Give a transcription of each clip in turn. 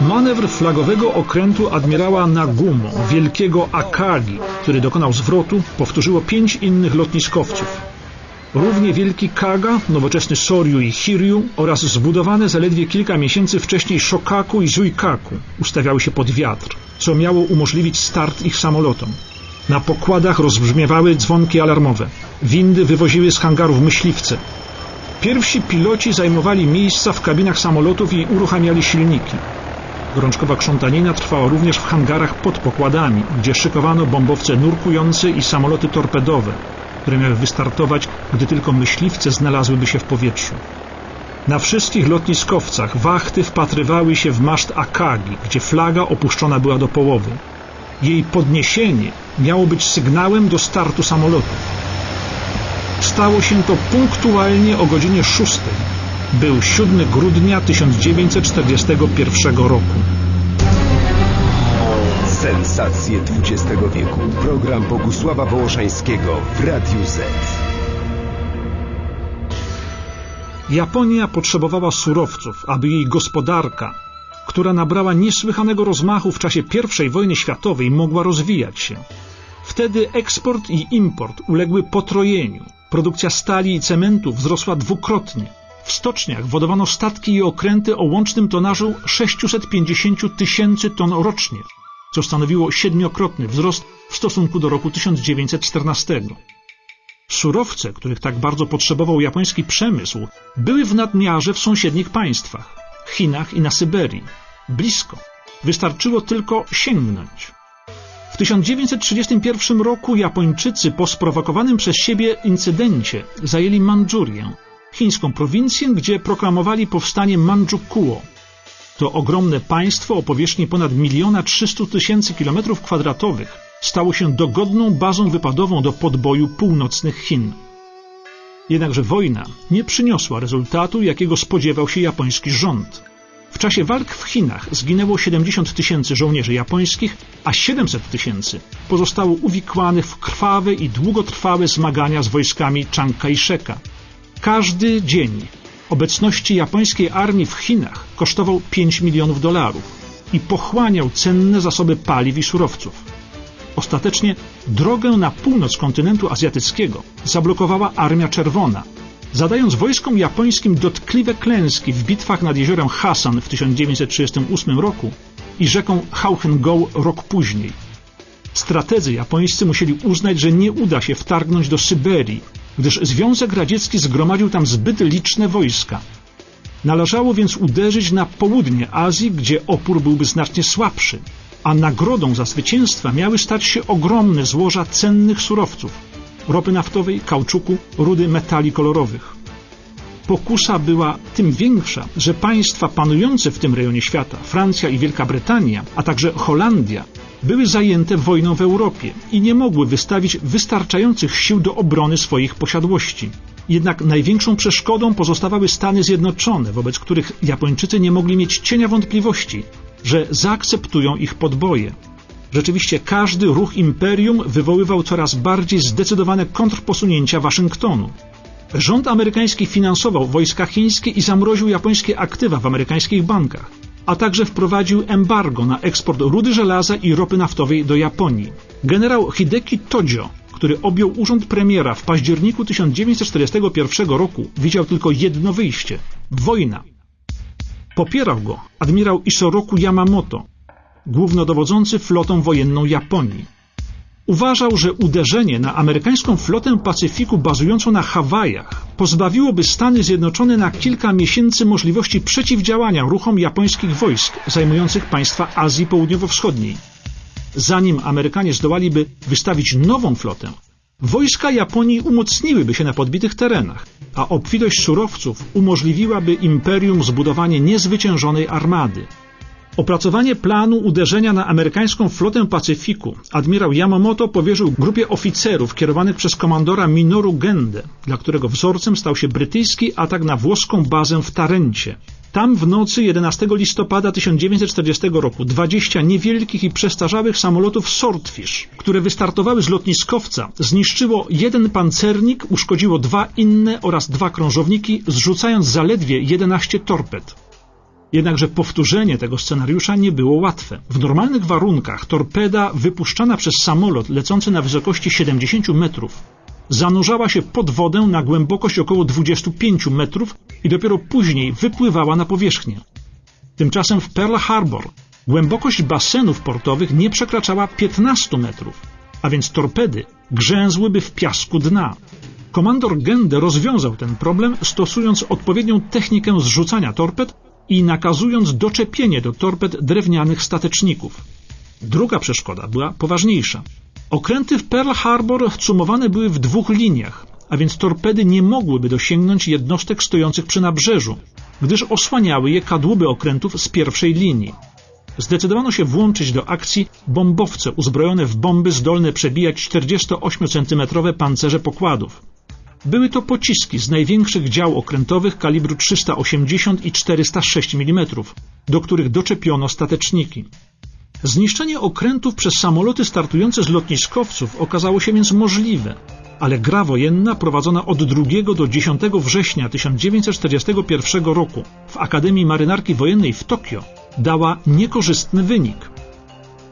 Manewr flagowego okrętu admirała Nagumo, wielkiego Akagi, który dokonał zwrotu, powtórzyło pięć innych lotniskowców. Równie wielki Kaga, nowoczesny Soryu i Hiryu oraz zbudowane zaledwie kilka miesięcy wcześniej Shokaku i Zuikaku ustawiały się pod wiatr, co miało umożliwić start ich samolotom. Na pokładach rozbrzmiewały dzwonki alarmowe. Windy wywoziły z hangarów myśliwce. Pierwsi piloci zajmowali miejsca w kabinach samolotów i uruchamiali silniki. Gorączkowa krzątanina trwała również w hangarach pod pokładami, gdzie szykowano bombowce nurkujące i samoloty torpedowe, które miały wystartować, gdy tylko myśliwce znalazłyby się w powietrzu. Na wszystkich lotniskowcach wachty wpatrywały się w maszt Akagi, gdzie flaga opuszczona była do połowy. Jej podniesienie miało być sygnałem do startu samolotu. Stało się to punktualnie o godzinie 6. Był 7 grudnia 1941 roku. Sensacje XX wieku. Program Bogusława Wołoszańskiego w Radiu Z. Japonia potrzebowała surowców, aby jej gospodarka, która nabrała niesłychanego rozmachu w czasie I wojny światowej, mogła rozwijać się. Wtedy eksport i import uległy potrojeniu. Produkcja stali i cementu wzrosła dwukrotnie. W stoczniach wodowano statki i okręty o łącznym tonażu 650 tysięcy ton rocznie, co stanowiło siedmiokrotny wzrost w stosunku do roku 1914. Surowce, których tak bardzo potrzebował japoński przemysł, były w nadmiarze w sąsiednich państwach Chinach i na Syberii. Blisko. Wystarczyło tylko sięgnąć. W 1931 roku Japończycy po sprowokowanym przez siebie incydencie zajęli Mandżurię, chińską prowincję, gdzie proklamowali powstanie Mandżukuo. To ogromne państwo o powierzchni ponad miliona trzystu tysięcy kilometrów kwadratowych stało się dogodną bazą wypadową do podboju północnych Chin. Jednakże wojna nie przyniosła rezultatu, jakiego spodziewał się japoński rząd. W czasie walk w Chinach zginęło 70 tysięcy żołnierzy japońskich, a 700 tysięcy pozostało uwikłanych w krwawe i długotrwałe zmagania z wojskami Chiang Kai-sheka. Każdy dzień obecności japońskiej armii w Chinach kosztował 5 milionów dolarów i pochłaniał cenne zasoby paliw i surowców. Ostatecznie drogę na północ kontynentu azjatyckiego zablokowała Armia Czerwona, zadając wojskom japońskim dotkliwe klęski w bitwach nad jeziorem Hasan w 1938 roku i rzeką Hauchengou rok później. Strategzy japońscy musieli uznać, że nie uda się wtargnąć do Syberii, gdyż Związek Radziecki zgromadził tam zbyt liczne wojska. Należało więc uderzyć na południe Azji, gdzie opór byłby znacznie słabszy, a nagrodą za zwycięstwa miały stać się ogromne złoża cennych surowców ropy naftowej, kauczuku, rudy metali kolorowych. Pokusa była tym większa, że państwa panujące w tym rejonie świata, Francja i Wielka Brytania, a także Holandia, były zajęte wojną w Europie i nie mogły wystawić wystarczających sił do obrony swoich posiadłości. Jednak największą przeszkodą pozostawały Stany Zjednoczone, wobec których Japończycy nie mogli mieć cienia wątpliwości, że zaakceptują ich podboje. Rzeczywiście każdy ruch imperium wywoływał coraz bardziej zdecydowane kontrposunięcia Waszyngtonu. Rząd amerykański finansował wojska chińskie i zamroził japońskie aktywa w amerykańskich bankach, a także wprowadził embargo na eksport rudy żelaza i ropy naftowej do Japonii. Generał Hideki Tojo, który objął urząd premiera w październiku 1941 roku, widział tylko jedno wyjście wojna. Popierał go admirał Isoroku Yamamoto, głównodowodzący flotą wojenną Japonii. Uważał, że uderzenie na amerykańską flotę Pacyfiku bazującą na Hawajach pozbawiłoby Stany Zjednoczone na kilka miesięcy możliwości przeciwdziałania ruchom japońskich wojsk zajmujących państwa Azji Południowo-Wschodniej. Zanim Amerykanie zdołaliby wystawić nową flotę, wojska Japonii umocniłyby się na podbitych terenach, a obfitość surowców umożliwiłaby imperium zbudowanie niezwyciężonej armady. Opracowanie planu uderzenia na amerykańską flotę Pacyfiku admirał Yamamoto powierzył grupie oficerów kierowanych przez komandora Minoru Gende, dla którego wzorcem stał się brytyjski atak na włoską bazę w Tarencie. Tam w nocy 11 listopada 1940 roku 20 niewielkich i przestarzałych samolotów Swordfish, które wystartowały z lotniskowca, zniszczyło jeden pancernik, uszkodziło dwa inne oraz dwa krążowniki, zrzucając zaledwie 11 torped. Jednakże powtórzenie tego scenariusza nie było łatwe. W normalnych warunkach torpeda wypuszczana przez samolot lecący na wysokości 70 metrów zanurzała się pod wodę na głębokość około 25 metrów i dopiero później wypływała na powierzchnię. Tymczasem w Pearl Harbor głębokość basenów portowych nie przekraczała 15 metrów, a więc torpedy grzęzłyby w piasku dna. Komandor Gende rozwiązał ten problem, stosując odpowiednią technikę zrzucania torped i nakazując doczepienie do torped drewnianych stateczników. Druga przeszkoda była poważniejsza. Okręty w Pearl Harbor cumowane były w dwóch liniach, a więc torpedy nie mogłyby dosięgnąć jednostek stojących przy nabrzeżu, gdyż osłaniały je kadłuby okrętów z pierwszej linii. Zdecydowano się włączyć do akcji bombowce uzbrojone w bomby zdolne przebijać 48 cm pancerze pokładów. Były to pociski z największych dział okrętowych kalibru 380 i 406 mm, do których doczepiono stateczniki. Zniszczenie okrętów przez samoloty startujące z lotniskowców okazało się więc możliwe, ale gra wojenna prowadzona od 2 do 10 września 1941 roku w Akademii Marynarki Wojennej w Tokio dała niekorzystny wynik.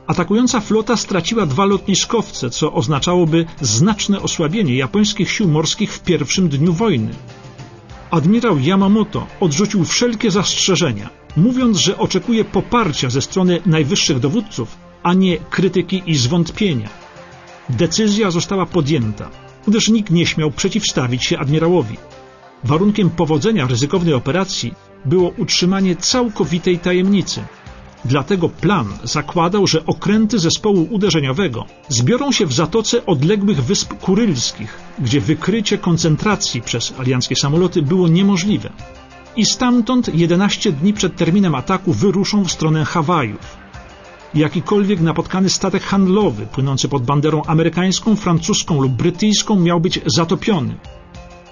Atakująca flota straciła dwa lotniskowce, co oznaczałoby znaczne osłabienie japońskich sił morskich w pierwszym dniu wojny. Admirał Yamamoto odrzucił wszelkie zastrzeżenia, mówiąc, że oczekuje poparcia ze strony najwyższych dowódców, a nie krytyki i zwątpienia. Decyzja została podjęta, gdyż nikt nie śmiał przeciwstawić się admirałowi. Warunkiem powodzenia ryzykownej operacji było utrzymanie całkowitej tajemnicy. Dlatego plan zakładał, że okręty zespołu uderzeniowego zbiorą się w zatoce odległych wysp kurylskich, gdzie wykrycie koncentracji przez alianckie samoloty było niemożliwe. I stamtąd 11 dni przed terminem ataku wyruszą w stronę Hawajów. Jakikolwiek napotkany statek handlowy płynący pod banderą amerykańską, francuską lub brytyjską miał być zatopiony.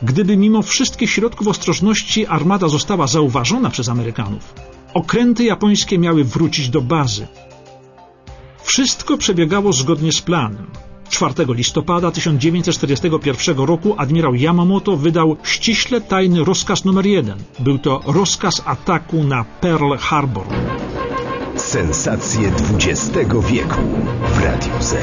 Gdyby mimo wszystkich środków ostrożności armada została zauważona przez Amerykanów, okręty japońskie miały wrócić do bazy. Wszystko przebiegało zgodnie z planem. 4 listopada 1941 roku admirał Yamamoto wydał ściśle tajny rozkaz numer jeden. Był to rozkaz ataku na Pearl Harbor. Sensacje XX wieku w Radiu Z.